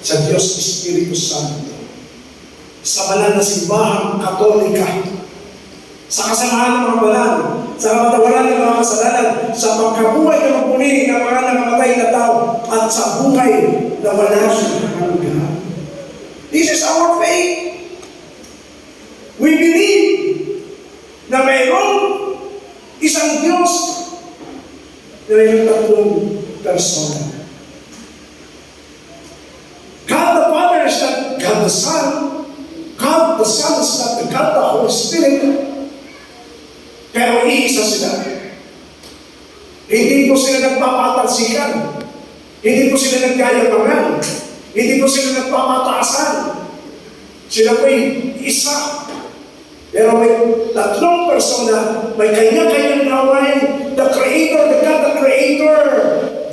sa Diyos Espiritu Santo, sa banal na simbahang katolika, sa kasamaan ng mga banal, sa kamatawaran ng mga kasalanan, sa pagkabuhay ng magpuli ng mga namamatay na tao, at sa buhay na wala sa hanggan. This is our faith. We believe na mayroong isang Diyos na mayroong tatlong persona. God the Father is not God the Son. God the Son is not the God the Holy Spirit. Pero iisa sila. Hindi po sila nagpapatalsikan. Hindi po sila nagkayamangan. Hindi po sila nagpapataasan. Sila po'y isa. Pero may tatlong persona, may kanya-kanyang gawain. The Creator, the God, the Creator.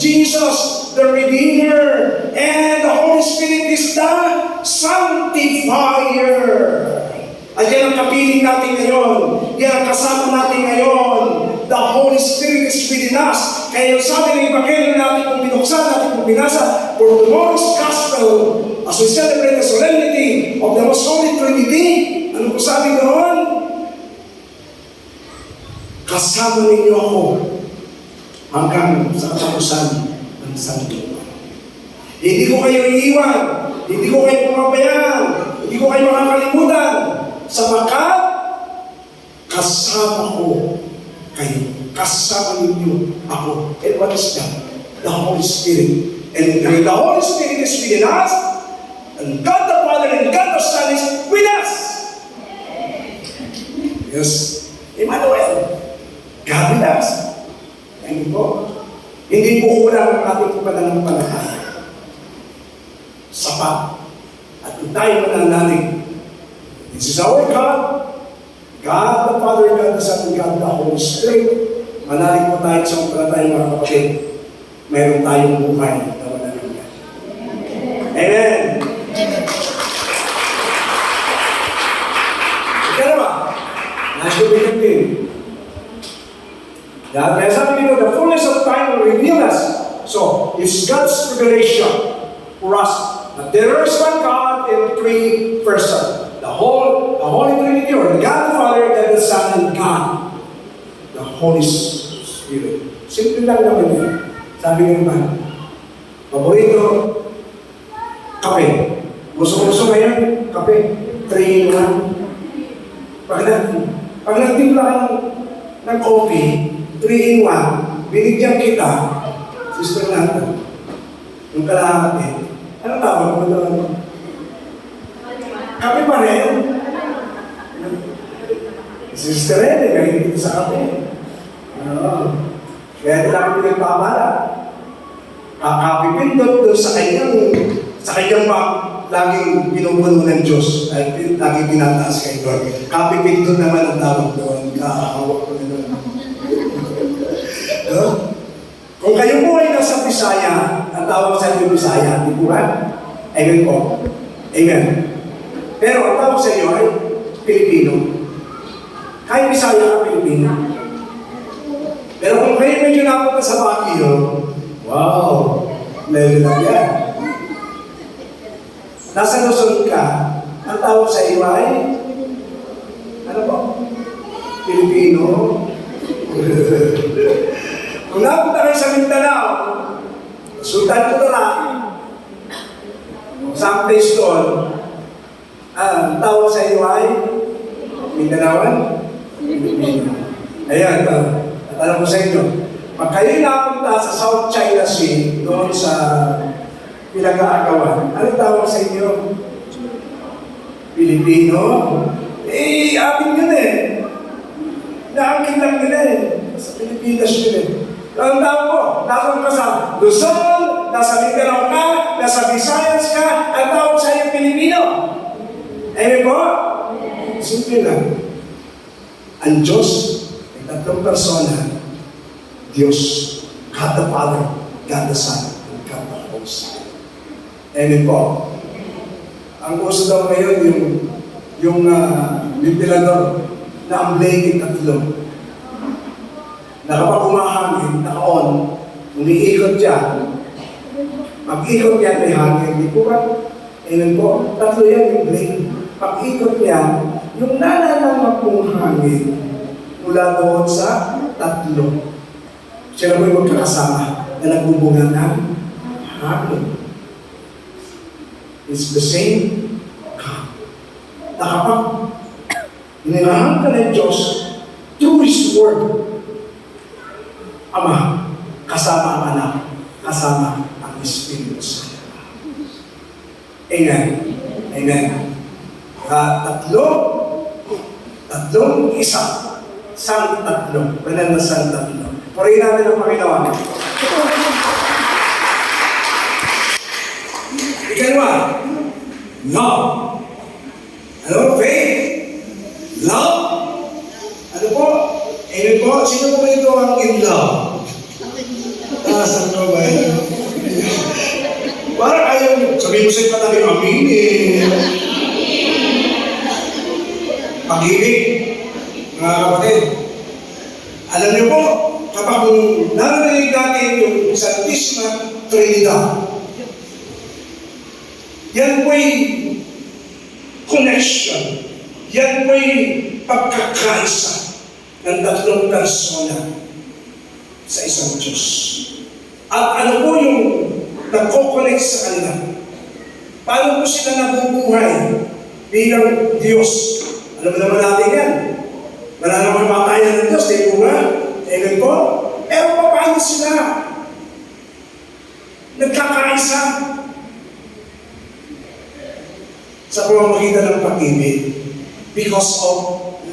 Jesus, the Redeemer. And the Holy Spirit is the Sanctifier. At yan ang kapiling natin ngayon. Yan ang kasama natin ngayon. The Holy Spirit is within us. Kaya yung sabi ng Ebanghelyo natin kung binuksan, natin kung binasa, for tomorrow's gospel, as we celebrate the solemnity of the Most Holy Trinity, ano po sabi doon? Kasama ninyo ako hanggang sa katapusan santo. Hindi ko kayo iiwan. Hindi ko kayo pamabayaan. Hindi ko kayo makakalimutan. Sapagkat kasama ko kayo. Kasama ninyo ako. And what is that? The Holy Spirit. And when the Holy Spirit is within us, and God the Father and God the Son is with us. Yes. Emmanuel. God with us. Hindi po kulang ang ating pananampalataya. Sapat. At kung tayo mananalig, this is our God, God the Father, God the Son, God the Holy Spirit. Manalig po tayo sa palataya mga kapatid. Meron tayong buhay na yan. Amen. Ika ba? Nasa bilang din. Dahil kaya sabi dito, the fullness of time reveal us. So, it's God's revelation for us. That there is one God in three persons. The whole, the Holy Trinity, or God the Father, God the Son, and God, the Holy Spirit. Simple lang naman yan. Sabi ko naman, paborito, kape. Gusto-gusto ngayon, kape. Three in one. Pag, nag, pag nagtimpla ng, ng coffee, 3 in 1, binigyan kita, sister natin, yung kalahati, ano tawag mo doon? Kape pa rin. Sister rin, eh, kahit kita sa kape. Oo. Kaya nila kami pinagpapala. Kakapipindot doon sa kanyang, sa kanyang pa, laging pinupuno ng Diyos, ay pin- laging tinataas kay Lord. Kapipindot naman ang tawag doon, kakahawak ko na doon. No? Kung kayo po ay nasa Bisaya, ang tawag sa inyo Bisaya, ba? Amen po. Amen. Pero ang tawag sa inyo ay Pilipino. Kahit Bisaya ka, Pilipino. Pero kung kayo medyo napunta sa Baguio, wow, level up yan. Nasa Luzon ka, ang tawag sa iyo ay, ano po? Pilipino. Kung napunta kayo sa Mindanao, Sultan Kudarat, sa place doon, ang tawag sa iyo ay Mindanaoan? Pilipino. Ayan, uh, at alam ko sa inyo, pag kayo napunta sa South China Sea, doon sa pinag-aagawan, ano tawag sa inyo? Pilipino? Eh, amin yun eh. Naangkin lang nila eh. Sa Pilipinas yun eh. Tao ko, naroon ka sa Luzon, nasa Mindanao ka, nasa Visayas ka, ang tawag sa iyo Pilipino. Amen po? Simple lang. Ang Diyos, ay tatlong persona, Diyos, God the Father, God the Son, and God the Holy Spirit. Amen po? Ang uso daw ngayon yung yung uh, ventilador na ang ay tatlo. Na kapag umahangin, naka-on, umiikot siya, Pag-ikot niya may hangin, di po ba? Amen po, tatlo yan yung blade. Pag-ikot niya, yung nananama pong hangin mula doon sa tatlo. Sila po yung magkakasama na nagbubunga ng hangin. It's the same God. Na kapag ninahan ka ng Diyos through His Word, Ama, kasama ang anak, kasama ang Espiritu Santo. Amen. Amen. Uh, tatlo, tatlong isa, sang tatlo, banal na sang tatlo. Purihin natin ang Panginoon. Ikalawa, love. Ano? Faith. Love. Ano po? Ano po? Sino po ito ang in love? Ah, saan ko ba yun? Parang ayaw. Sabihin mo sa katabi, aminin. Pag-ibig. Mga kapatid. Alam niyo po, kapag narinig natin yung Santisma Trinidad, yan po'y connection. Yan po'y pagkakaisa ng tatlong persona sa isang Diyos. At ano po yung nagko-connect sa kanila? Paano po sila nabubuhay bilang Diyos? Alam mo naman natin yan. Wala naman patayan ng Diyos, di po ba? Amen po? Pero paano sila nagkakaisa sa pamamagitan ng pag-ibig? Because of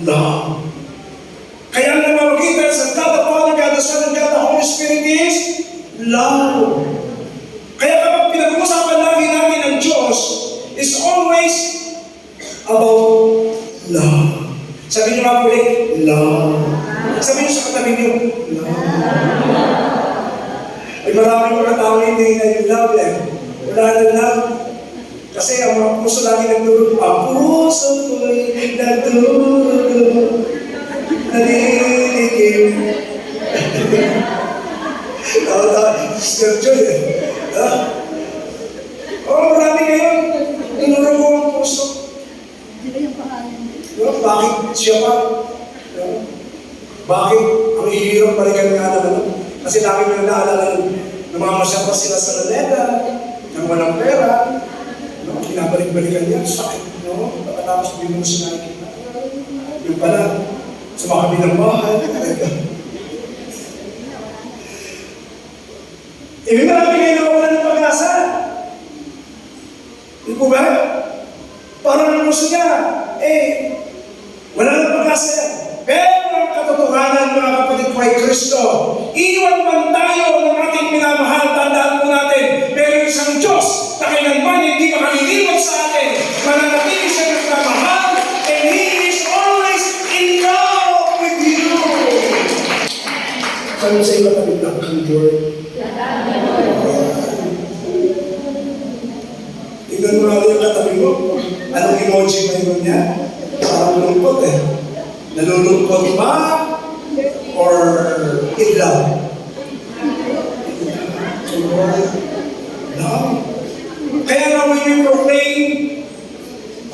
love. Ang namamagitan sa God the Father, God the Son, and God the Holy Spirit is love. Kaya kapag pinag-uusapan lagi namin ng Diyos, is always about love. Sabi niyo nga po ulit, love. Sabi niyo sa katabi niyo, love. Ay marami mga tao hindi na yung love eh. Wala na love. Kasi ang mga puso lagi nagdurog, ang puso ko'y nagdurog, naliligim. Tawa tawa, Joy eh. Ha? Oo, marami ngayon. Tinurog ko ang puso. No, bakit siya pa? No? Bakit ang hirap balikan nga naman? no? Kasi lagi nyo naalala ng namamasya pa sila sa Laneda, nang walang pera, no? kinabalik-balikan niya, sakit, no? Pagkatapos hindi mo na siya nakikita. Yung pala, sa mga kabilang bahay, Ibig marami kayo nawawalan ng pag-asa. Hindi po ba? Parang ang gusto niya, eh, wala nang pag-asa yan. Pero ang katotohanan, mga kapatid ko ay Kristo. Iwan man tayo ng ating minamahal, tandaan po natin, pero isang Diyos na kailanman hindi makalilipat sa atin, mananatili siya nagmamahal, and He is always in love with you. Sabi sa iba lang ang word. Tignan mo natin yung katabi mo. Anong emoji ba yun niya? Parang lungkot eh. Nalulungkot ba? Or in love? Love. Kaya when we proclaim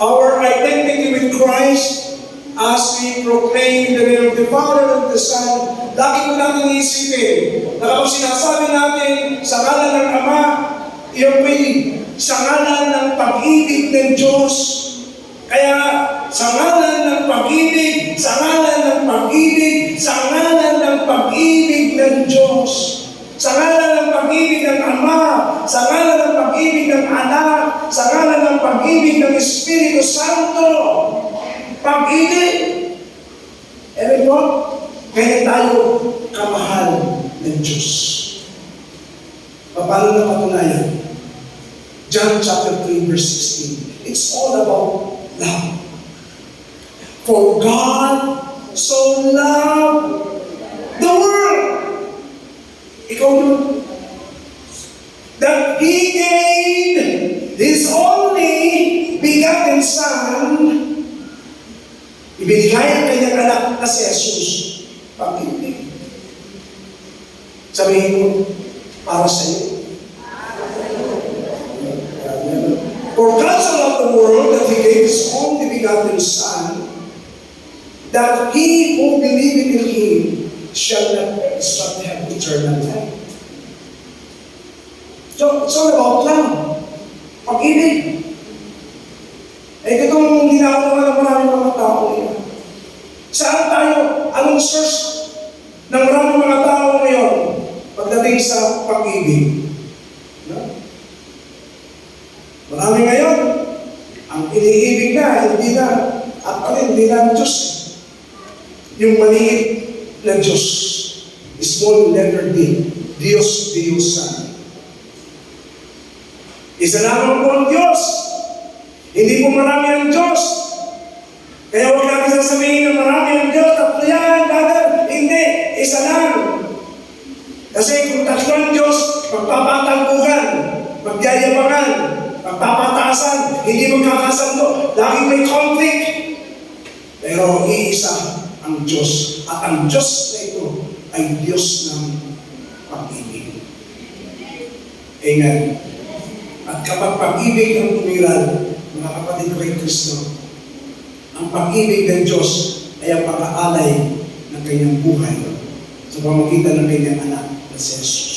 our identity with Christ, as we proclaim the name of the Father and the Son, lagi ko natin iisipin na kapag sinasabi natin sa ngalan ng Ama, iyon po'y sa ngalan ng pag-ibig ng Diyos. Kaya sa ngalan ng pag-ibig, sa ngalan ng pag-ibig, sa ngalan ng pag-ibig ng Diyos, sa ngalan ng pag-ibig ng Ama, sa ngalan ng pag-ibig ng Anak, sa ngalan ng pag-ibig ng Espiritu Santo, pag-ibig. Ewan po, kaya tayo kamahal ng Diyos. Paano na patunayan? John chapter 3 verse 16. It's all about love. For God so loved. Ikaw yun. That He gave His only begotten Son. Ibinigay ang kanyang anak na si Jesus. Pag-ibig. Sabihin mo, para sa iyo. For God so the world that He gave His only begotten Son, that he who believeth in Him shall not perish but have eternal life. So, it's all about love. Pag-ibig. Eh, itong ginagawa ng maraming mga tao ngayon. Saan tayo? Anong source ng maraming mga tao ngayon pagdating sa pag-ibig? No? Marami ngayon, ang iniibig na, hindi na, at hindi na ang Diyos. Yung maliit na Diyos, small letter D, Diyos, Diyosan. Isa lamang po ang Diyos. Hindi po marami ang Diyos. Kaya huwag natin sasabihin na marami ang Diyos, tatlo yan, brother. Hindi, isa lang. Kasi kung tatlo ang Diyos, magpapatalbugan, magyayabangan, magpapataasan, hindi magkakasando, laging may conflict. Pero iisa ang Diyos. At ang Diyos na ito ay Diyos ng pag-ibig. Amen. At kapag pag-ibig ang umiral, mga kapatid kay Kristo, ang pag-ibig ng Diyos ay ang pag-aalay ng kanyang buhay sa pamagitan ng kanyang anak na Jesus.